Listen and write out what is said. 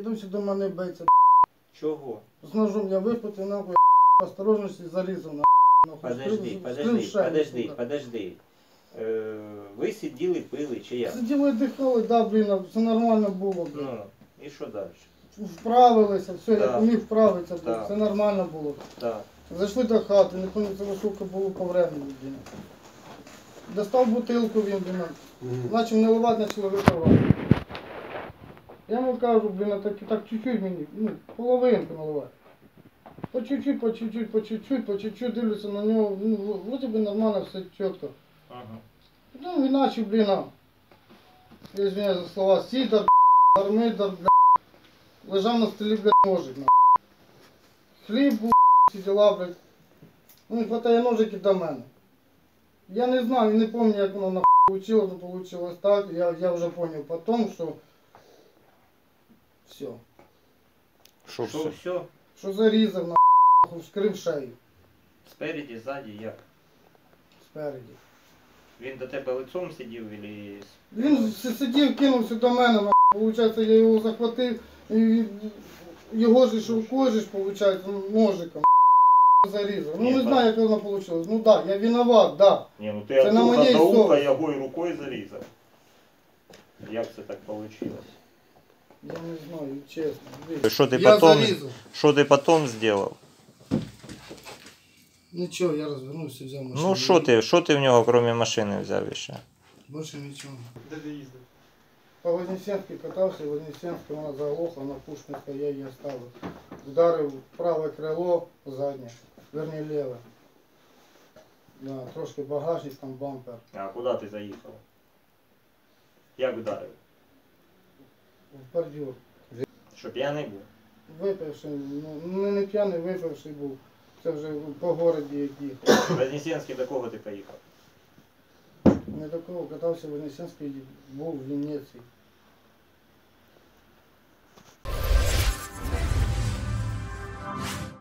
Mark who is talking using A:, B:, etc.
A: досі до мене биться.
B: Чого?
A: З ножом я випити, нахуй, осторожності зарізав, нахуй.
B: Подожди, подожди, подожди, подожди. Е, ви сиділи, пили чи як?
A: Сиділи, дихали, да, блін, все нормально було, блін.
B: Ну, і що далі?
A: Вправилися, все, я
B: Так.
A: поміг вправитися, блін,
B: Так.
A: все нормально було.
B: Так.
A: Зайшли до хати, не пам'ятаю, це сука було по времени, блін. Достав бутилку він, блін, почав наливати, почали випивати. Я йому кажу, блін, так, так чуть-чуть мені, ну, половинку наливай. По чуть-чуть, по чуть-чуть, по чуть-чуть, по чуть-чуть дивлюся на нього, ну, вроді би нормально, все чітко.
B: Ага.
A: Ну, він наче, блін, а, я извиняюсь за слова, сідор, армидор, бля, лежав на столі, блядь, ножик, на. Хліб був, всі діла, блядь. Ну, не хватає ножики до мене. Я не знаю, не пам'ятаю, як воно нахуй получилось, но получилось так. Я, я вже понял потом, що все.
C: Що
B: Що
C: все?
B: все?
A: Що зарізав, нахуй, вскрив шею
B: Спереді, ззаді, як?
A: спереді.
B: Він до тебе лицом сидів или...
A: Він с- сидів, кинувся до мене, нахуй. Получається, я його захватив, і його ж рукою ж, получається, ножиком зарізав. Ну не знаю, як воно вийшло. Ну так, да, я виноват, да.
B: Ні, ну ти
A: Це на
B: уха
A: моїй
B: до уха
A: совісті.
B: його і рукою зарізав. Як це так вийшло?
A: Я не знаю.
C: Що ти
A: я
C: потім,
A: зарізав.
C: що ти потім зробив?
A: Нічого, я розвернувся, взяв машину.
C: Ну що ти, що ти в нього, крім машини, взяв ще?
A: Більше нічого.
D: Де ти їздив?
A: По Вознесенській катався, Вознесенська вона заглохла на Пушкінська, я її оставив. Вдарив праве крило заднє, верні ліве. Да, трошки багажник, там бампер.
B: А куди ти заїхав? Як вдарив?
A: В бордюр.
B: Що п'яний був?
A: Випивши, ну не, не п'яний, випивши був. Це вже по городі як їхав.
B: Вознесенський до кого ти поїхав?
A: Не такого катався в Вознесенській, був в Вінниці.